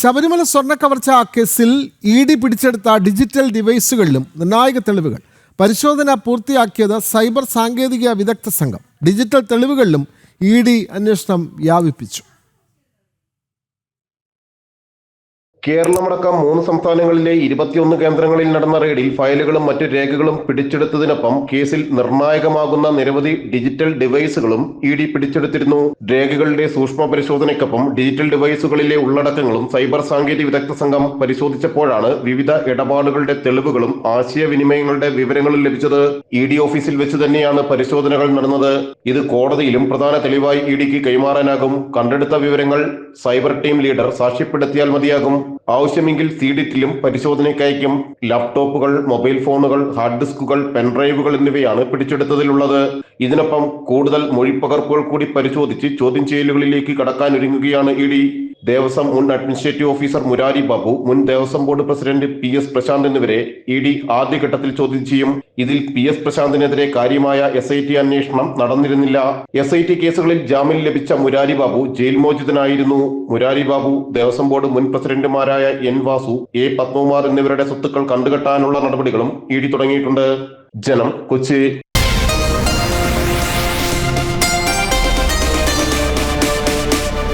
ശബരിമല സ്വർണ കവർച്ച കേസിൽ ഇ ഡി പിടിച്ചെടുത്ത ഡിജിറ്റൽ ഡിവൈസുകളിലും നിർണായക തെളിവുകൾ. പരിശോധന പൂർത്തിയാക്കിയത് സൈബർ സാങ്കേതിക വിദഗ്ധ സംഘം. ഡിജിറ്റൽ തെളിവുകളിലും ഇ ഡി അന്വേഷണം വ്യാപിപ്പിച്ചു. കേരളമടക്കം മൂന്ന് സംസ്ഥാനങ്ങളിലെ ഇരുപത്തിയൊന്ന് കേന്ദ്രങ്ങളിൽ നടന്ന റെയ്ഡിൽ ഫയലുകളും മറ്റു രേഖകളും പിടിച്ചെടുത്തതിനൊപ്പം കേസിൽ നിർണായകമാകുന്ന നിരവധി ഡിജിറ്റൽ ഡിവൈസുകളും ഇ ഡി പിടിച്ചെടുത്തിരുന്നു. രേഖകളുടെ സൂക്ഷ്മ പരിശോധനയ്ക്കൊപ്പം ഡിജിറ്റൽ ഡിവൈസുകളിലെ ഉള്ളടക്കങ്ങളും സൈബർ സാങ്കേതിക വിദഗ്ധ സംഘം പരിശോധിച്ചപ്പോഴാണ് വിവിധ ഇടപാടുകളുടെ തെളിവുകളും ആശയവിനിമയങ്ങളുടെ വിവരങ്ങളും ലഭിച്ചത്. ഇ ഡി ഓഫീസിൽ വെച്ച് തന്നെയാണ് പരിശോധനകൾ നടന്നത്. ഇത് കോടതിയിലും പ്രധാന തെളിവായി ഇ ഡിക്ക് കൈമാറാനാകും. കണ്ടെടുത്ത വിവരങ്ങൾ സൈബർ ടീം ലീഡർ സാക്ഷ്യപ്പെടുത്തിയാൽ മതിയാകും. ആവശ്യമെങ്കിൽ സീഡിറ്റിലും പരിശോധനയ്ക്കയക്കും ലാപ്ടോപ്പുകൾ മൊബൈൽ ഫോണുകൾ ഹാർഡ് ഡിസ്കുകൾ പെൻഡ്രൈവുകൾ എന്നിവയാണ് പിടിച്ചെടുത്തതിലുള്ളത്. ഇതിനൊപ്പം കൂടുതൽ മൊഴിപ്പകർപ്പുകൾ കൂടി പരിശോധിച്ച് ചോദ്യം ചെയ്യലുകളിലേക്ക് കടക്കാനൊരുങ്ങുകയാണ് ഇ ഡി. ദേവസ്വം മുൻ അഡ്മിനിസ്ട്രേറ്റീവ് ഓഫീസർ മുരാരി ബാബു മുൻ Devaswom board president P S Prashanth എന്നിവരെ ഇ ഡി ആദ്യഘട്ടത്തിൽ ചോദ്യം ചെയ്യും. ഇതിൽ പി എസ് പ്രശാന്തിനെതിരെ കാര്യമായ എസ് ഐ ടി അന്വേഷണം നടന്നിരുന്നില്ല. എസ് ഐ ടി കേസുകളിൽ ജാമ്യം ലഭിച്ച മുരാരി ബാബു ജയിൽ മോചിതനായിരുന്നു. മുരാരി ബാബു ദേവസ്വം ബോർഡ് മുൻ പ്രസിഡന്റുമാരായ എൻ വാസു എ പത്മകുമാർ എന്നിവരുടെ സ്വത്തുക്കൾ കണ്ടുകെട്ടാനുള്ള നടപടികളും ഇ ഡി തുടങ്ങിയിട്ടുണ്ട്. ജനം കൊച്ചി.